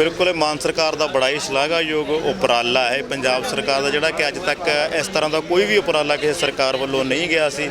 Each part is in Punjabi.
ਬਿਲਕੁਲ, ਇਹ ਮਾਨ ਸਰਕਾਰ ਦਾ ਬੜਾ ਹੀ ਸ਼ਲਾਘਾਯੋਗ ਉਪਰਾਲਾ ਹੈ। ਪੰਜਾਬ ਸਰਕਾਰ ਦਾ ਜਿਹੜਾ ਕਿ ਅੱਜ ਤੱਕ ਇਸ ਤਰ੍ਹਾਂ ਦਾ ਕੋਈ ਵੀ ਉਪਰਾਲਾ ਕਿਸੇ ਸਰਕਾਰ ਵੱਲੋਂ ਨਹੀਂ ਗਿਆ ਸੀ,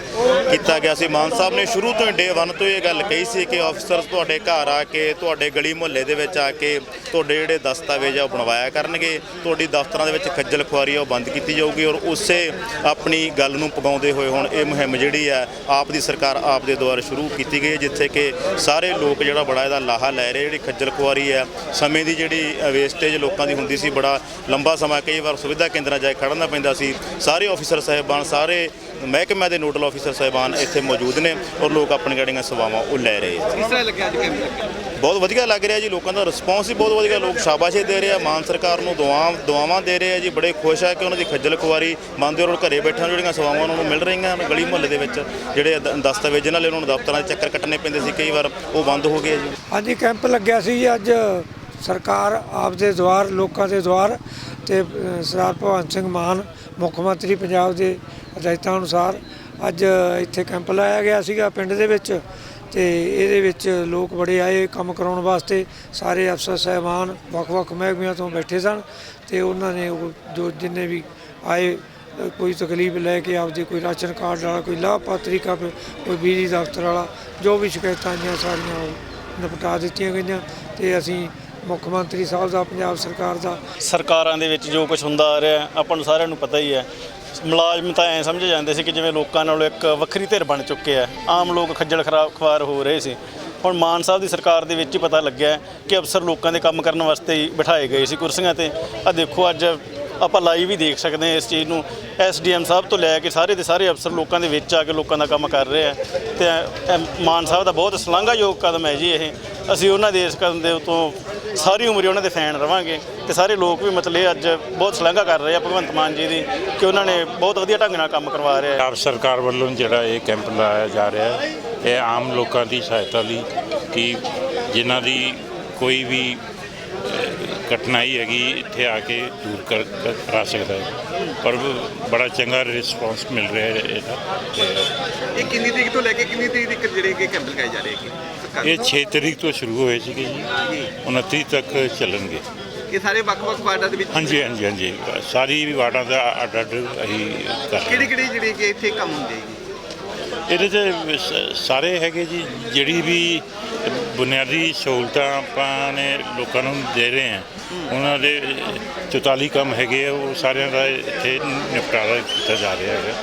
ਕੀਤਾ ਗਿਆ ਸੀ। ਮਾਨ ਸਾਹਿਬ ਨੇ ਸ਼ੁਰੂ ਤੋਂ ਹੀ ਡੇ 1 ਤੋਂ ਇਹ ਗੱਲ ਕਹੀ ਸੀ ਕਿ ਆਫੀਸਰਸ ਤੁਹਾਡੇ ਘਰ ਆ ਕੇ, ਤੁਹਾਡੇ ਗਲੀ ਮੁਹੱਲੇ ਦੇ ਵਿੱਚ ਆ ਕੇ ਤੁਹਾਡੇ ਜਿਹੜੇ ਦਸਤਾਵੇਜ਼ ਆ ਉਹ ਬਣਵਾਇਆ ਕਰਨਗੇ। ਤੁਹਾਡੀ ਦਫ਼ਤਰਾਂ ਦੇ ਵਿੱਚ ਖੱਜਲ ਖੁਆਰੀ ਆ, ਉਹ ਬੰਦ ਕੀਤੀ ਜਾਊਗੀ ਔਰ ਉਸੇ ਆਪਣੀ ਗੱਲ ਨੂੰ ਪਗਾਉਂਦੇ ਹੋਏ ਹੁਣ ਇਹ ਮੁਹਿੰਮ ਜਿਹੜੀ ਹੈ ਆਪ ਦੀ ਸਰਕਾਰ ਆਪ ਦੇ ਦੁਆਰਾ ਸ਼ੁਰੂ ਕੀਤੀ ਗਈ ਹੈ, ਜਿੱਥੇ ਕਿ ਸਾਰੇ ਲੋਕ ਜਿਹੜਾ ਬੜਾ ਇਹਦਾ ਲਾਹਾ ਲੈ ਰਹੇ ਜਿਹੜੀ ਖੱਜਲ ਖੁਆਰੀ ਆ, ਸਮੇਂ ਦੀ ਜਿਹੜੀ ਵੇਸਟੇਜ ਲੋਕਾਂ ਦੀ ਹੁੰਦੀ ਸੀ ਬੜਾ ਲੰਬਾ ਸਮਾਂ ਕਈ ਵਾਰ ਸੁਵਿਧਾ ਕੇਂਦਰਾਂ ਜਾ ਕੇ ਖੜਨਾ ਪੈਂਦਾ ਸੀ। ਸਾਰੇ ਆਫੀਸਰ ਸਾਹਿਬਾਨ ਸਾਰੇ ਮਹਿਕਮਿਆਂ ਦੇ ਨੋਡਲ ਆਫੀਸਰ ਸਾਹਿਬਾਨ ਇੱਥੇ ਮੌਜੂਦ ਨੇ ਔਰ ਲੋਕ ਆਪਣੀ ਜਿਹੜੀਆਂ ਸੇਵਾਵਾਂ ਉਹ ਲੈ ਰਹੇ ਆ ਕਿਸ ਤਰ੍ਹਾਂ ਲੱਗਿਆ ਅੱਜ ਕੈਂਪ ਲੱਗਿਆ ਬਹੁਤ ਵਧੀਆ ਲੱਗ ਰਿਹਾ ਜੀ ਲੋਕਾਂ ਦਾ ਰਿਸਪੌਂਸ ਵੀ ਬਹੁਤ ਵਧੀਆ ਲੋਕ ਸ਼ਾਬਾਸ਼ੇ ਦੇ ਰਹੇ ਆ ਮਾਨ ਸਰਕਾਰ ਨੂੰ ਦੁਆ ਦੁਆਵਾਂ ਦੇ ਰਹੇ ਆ ਜੀ ਬੜੇ ਖੁਸ਼ ਆ ਕਿ ਉਹਨਾਂ ਦੀ ਖੱਜਲ ਖੁਆਰੀ ਮੰਨਦੇ ਔਰ ਘਰੇ ਬੈਠਿਆਂ ਨੂੰ ਜਿਹੜੀਆਂ ਸੇਵਾਵਾਂ ਉਹਨਾਂ ਨੂੰ ਮਿਲ ਰਹੀਆਂ ਹਨ ਗਲੀ ਮੁਹੱਲੇ ਦੇ ਵਿੱਚ ਜਿਹੜੇ ਦ- ਦਸਤਾਵੇਜ਼ ਨਾਲ ਉਹਨਾਂ ਨੂੰ ਦਫ਼ਤਰਾਂ 'ਚ ਚੱਕਰ ਕੱਟਣੇ ਪੈਂਦੇ ਸੀ ਕਈ ਵਾਰ ਉਹ ਬੰਦ ਹੋ ਗਏ ਜੀ। ਹਾਂਜੀ ਕੈਂਪ ਲੱਗਿਆ ਸੀ ਜੀ ਅੱਜ। ਸਰਕਾਰ ਆਪ ਦੇ ਦੁਆਰ ਲੋਕਾਂ ਦੇ ਦੁਆਰ ਤੇ ਸਰਦਾਰ ਭਗਵੰਤ ਸਿੰਘ ਮਾਨ, ਮੁੱਖ ਮੰਤਰੀ ਪੰਜਾਬ ਦੇ ਹਦਾਇਤਾਂ ਅਨੁਸਾਰ ਅੱਜ ਇੱਥੇ ਕੈਂਪ ਲਾਇਆ ਗਿਆ ਸੀਗਾ ਪਿੰਡ ਦੇ ਵਿੱਚ ਤੇ ਇਹਦੇ ਵਿੱਚ ਲੋਕ ਬੜੇ ਆਏ ਕੰਮ ਕਰਾਉਣ ਵਾਸਤੇ। ਸਾਰੇ ਅਫਸਰ ਸਹਿਬਾਨ, ਵੱਖ-ਵੱਖ ਮਹਿਕਮਿਆਂ ਤੋਂ ਬੈਠੇ ਸਨ ਤੇ ਉਹਨਾਂ ਨੇ ਉਹ ਜੋ ਜਿੰਨੇ ਵੀ ਆਏ ਕੋਈ ਤਕਲੀਫ ਲੈ ਕੇ ਆਪਦੇ ਕੋਈ ਰਾਸ਼ਨ ਕਾਰਡ ਵਾਲਾ, ਕੋਈ ਲਾਭਪਾਤਰੀ ਕਾ ਕੋਈ ਬਿਜਲੀ ਦਫ਼ਤਰ ਵਾਲਾ, ਜੋ ਵੀ ਸ਼ਿਕਾਇਤਾਂ ਆਈਆਂ ਸਾਰੀਆਂ ਉਹ ਨਿਪਟਾ ਦਿੱਤੀਆਂ ਗਈਆਂ ਤੇ ਅਸੀਂ ਮੁੱਖ ਮੰਤਰੀ ਸਾਹਿਬ ਦਾ, ਪੰਜਾਬ ਸਰਕਾਰ ਦਾ। ਸਰਕਾਰਾਂ ਦੇ ਵਿੱਚ ਜੋ ਕੁਝ ਹੁੰਦਾ ਆ ਰਿਹਾ, ਆਪਾਂ ਨੂੰ ਸਾਰਿਆਂ ਨੂੰ ਪਤਾ ਹੀ ਹੈ। ਮੁਲਾਜ਼ਮ ਤਾਂ ਐਂ ਸਮਝੇ ਜਾਂਦੇ ਸੀ ਕਿ ਜਿਵੇਂ ਲੋਕਾਂ ਨਾਲੋਂ ਇੱਕ ਵੱਖਰੀ ਧਿਰ ਬਣ ਚੁੱਕੇ ਆ। ਆਮ ਲੋਕ ਖੱਜਲ ਖਰਾਬ ਖਵਾਰ ਹੋ ਰਹੇ ਸੀ। ਹੁਣ ਮਾਨ ਸਾਹਿਬ ਦੀ ਸਰਕਾਰ ਦੇ ਵਿੱਚ ਹੀ ਪਤਾ ਲੱਗਿਆ ਕਿ ਅਫਸਰ ਲੋਕਾਂ ਦੇ ਕੰਮ ਕਰਨ ਵਾਸਤੇ ਹੀ ਬਿਠਾਏ ਗਏ ਸੀ ਕੁਰਸੀਆਂ ਤੇ। ਆ ਦੇਖੋ, ਅੱਜ ਆਪਾਂ ਲਾਈਵ ਹੀ ਦੇਖ ਸਕਦੇ ਹਾਂ ਇਸ ਚੀਜ਼ ਨੂੰ। ਐਸਡੀਐਮ ਸਾਹਿਬ ਤੋਂ ਲੈ ਕੇ ਸਾਰੇ ਦੇ ਸਾਰੇ ਅਫਸਰ ਲੋਕਾਂ ਦੇ ਵਿੱਚ ਆ ਕੇ ਲੋਕਾਂ ਦਾ ਕੰਮ ਕਰ ਰਹੇ ਆ। ਤੇ ਇਹ ਮਾਨ ਸਾਹਿਬ ਦਾ ਬਹੁਤ ਸ਼ਲਾਘਾਯੋਗ ਕਦਮ ਹੈ ਜੀ ਇਹ। ਅਸੀਂ ਉਹਨਾਂ ਦੇ ਇਸ ਕਦਮ ਦੇ ਉਤੋਂ ਸਾਰੀ ਉਮਰ ਉਹਨਾਂ ਦੇ ਫੈਨ ਰਵਾਂਗੇ ਤੇ ਸਾਰੇ ਲੋਕ ਵੀ ਮਤਲਬ ਇਹ ਅੱਜ ਬਹੁਤ ਸ਼ਲਾਘਾ ਕਰ ਰਹੇ ਆ ਭਗਵੰਤ ਮਾਨ ਜੀ ਦੀ ਕਿ ਉਹਨਾਂ ਨੇ ਬਹੁਤ ਵਧੀਆ ਢੰਗ ਨਾਲ ਕੰਮ ਕਰਵਾ ਰਿਹਾ ਆ ਸਰਕਾਰ ਵੱਲੋਂ ਜਿਹੜਾ ਇਹ ਕੈਂਪ ਲਾਇਆ ਜਾ ਰਿਹਾ ਹੈ, ਇਹ ਆਮ ਲੋਕਾਂ ਦੀ ਸਹਾਇਤਾ ਲਈ ਕਿ ਜਿਨ੍ਹਾਂ ਦੀ ਕੋਈ ਵੀ ਕਠਿਨਾਈ ਹੈਗੀ ਇੱਥੇ ਆ ਕੇ ਦੂਰ ਕਰ ਕਰ- ਕਰਾ ਸਕਦਾ ਹੈ। ਪਰ ਬੜਾ ਚੰਗਾ ਰਿਸਪੌਂਸ ਮਿਲ ਰਿਹਾ ਹੈ ਇਹਦਾ। ਤੇ ਇਹ ਕਿੰਨੀ ਤਰੀਕ ਤੋਂ ਲੈ ਕੇ ਕਿੰਨੀ ਤਰੀਕ ਤੱਕ ਜਿਹੜੇ ਕਿ ਕੈਂਪ ਲਗਾਏ ਜਾ ਰਹੇ ਹੈਗੇ? ਸਰਕਾਰ ਇਹ 6 ਤਰੀਕ ਤੋਂ ਸ਼ੁਰੂ ਹੋਏ ਸੀਗੇ ਜੀ। 29 ਤੱਕ ਚੱਲਣਗੇ। ਇਹ ਸਾਰੇ ਵੱਖ-ਵੱਖ ਵਾਰਡਾਂ ਦੇ ਵਿੱਚ? ਹਾਂਜੀ ਹਾਂਜੀ ਹਾਂਜੀ। ਸਾਰੀ ਵਾਰਡਾਂ ਦਾ ਅੱਡ ਅੱਡ ਅਸੀਂ ਕਰ ਰਹੇ ਕਿਹੜੀ ਹਾਂ। ਕਿਹੜੀ ਜਿਹੜੀ ਕਿ ਇੱਥੇ ਕੰਮ ਹੁੰਦੇ ਹੈਗੇ? ਇਹਦੇ 'ਚ ਸ- ਸਾਰੇ ਹੈਗੇ ਜੀ, ਜਿਹੜੀ ਵੀ ਬੁਨਿਆਦੀ ਸਹੂਲਤਾਂ ਆਪਾਂ ਨੇ ਲੋਕਾਂ ਨੂੰ ਦੇ ਰਹੇ ਹਾਂ, ਉਹਨਾਂ ਦੇ 44 ਕੰਮ ਹੈਗੇ ਆ, ਉਹ ਸਾਰਿਆਂ ਦਾ ਇੱਥੇ ਨਿਪਟਾਰਾ ਕੀਤਾ ਜਾ ਰਿਹਾ ਹੈਗਾ।